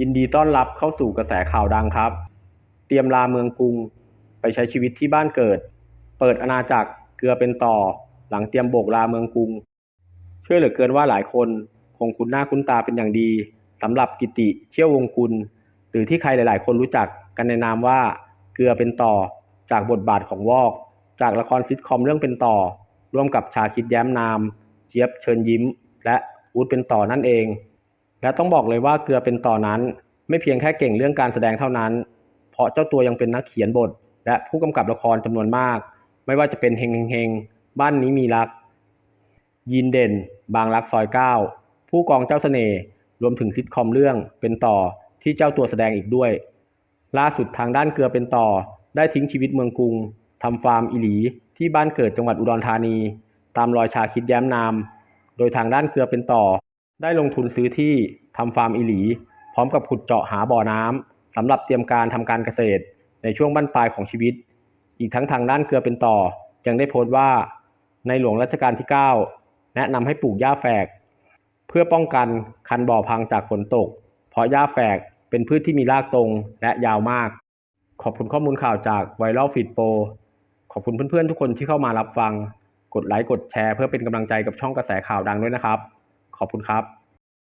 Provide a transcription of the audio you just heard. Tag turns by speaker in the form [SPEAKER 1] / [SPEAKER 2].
[SPEAKER 1] ยินดีต้อนรับเข้าสู่กระแสข่าวดังครับ เตรียมลาเมืองกรุง ไปใช้ชีวิตที่บ้านเกิด เปิดอาณาจักรเกลือเป็นต่อ หลังเตรียมโบกลาเมืองกรุง เชื่อเหลือเกินว่าหลายคนคงคุ้นหน้าคุ้นตาเป็นอย่างดีสำหรับกิติเชี่ยววงกุล หรือที่ใครหลาย ๆ คนรู้จักกันในนามว่าเกลือเป็นต่อ จากบทบาทของวอก จากละครซิทคอมเรื่องเป็นต่อ ร่วมกับชาคิดแย้มนาม เจี๊ยบเชิญยิ้ม และอูดเป็นต่อนั่นเอง และต้องบอกเลยว่าเกลือเป็นต่อนั้น ไม่เพียงแค่เก่งเรื่องการแสดงเท่านั้น เพราะเจ้าตัวยังเป็นนักเขียนบท และผู้กำกับละครจำนวนมาก ไม่ว่าจะเป็นเฮงเฮงเฮงบ้านนี้มีรัก ยินเด่น บางรักซอยเก้าผู้กองเจ้าเสน่ห์รวมถึงซิทคอมเรื่องเป็นต่อที่เจ้าตัวแสดงอีกด้วย ล่าสุดทางด้านเกลือเป็นต่อ ได้ทิ้งชีวิตเมืองกรุงทำฟาร์มอิหลีที่บ้านเกิดจังหวัดอุดรธานี ตามรอยชาคิดแย้มนาม โดยทางด้านเกลือเป็นต่อ ได้ลงทุนซื้อที่ทำฟาร์มอิหลี พร้อมกับขุดเจาะหาบ่อน้ำสำหรับเตรียมการทำการเกษตร ในช่วงบั้นปลายของชีวิต อีกทั้งทางด้านเกลือเป็นต่อ ยังได้โพสต์ว่า ในหลวงรัชกาลที่ 9 แนะนำให้ปลูกหญ้าแฝก เพื่อป้องกันคันบ่อพังจากฝนตก เพราะหญ้าแฝกเป็นพืชที่มีรากตรงและยาวมาก ขอบคุณข้อมูลข่าวจากไวรัลฟีดโปขอบคุณเพื่อนๆทุกคนที่เข้ามารับฟัง กดไลค์กดแชร์เพื่อเป็นกำลังใจกับช่องกระแสข่าวดังด้วยนะครับ ขอบคุณครับ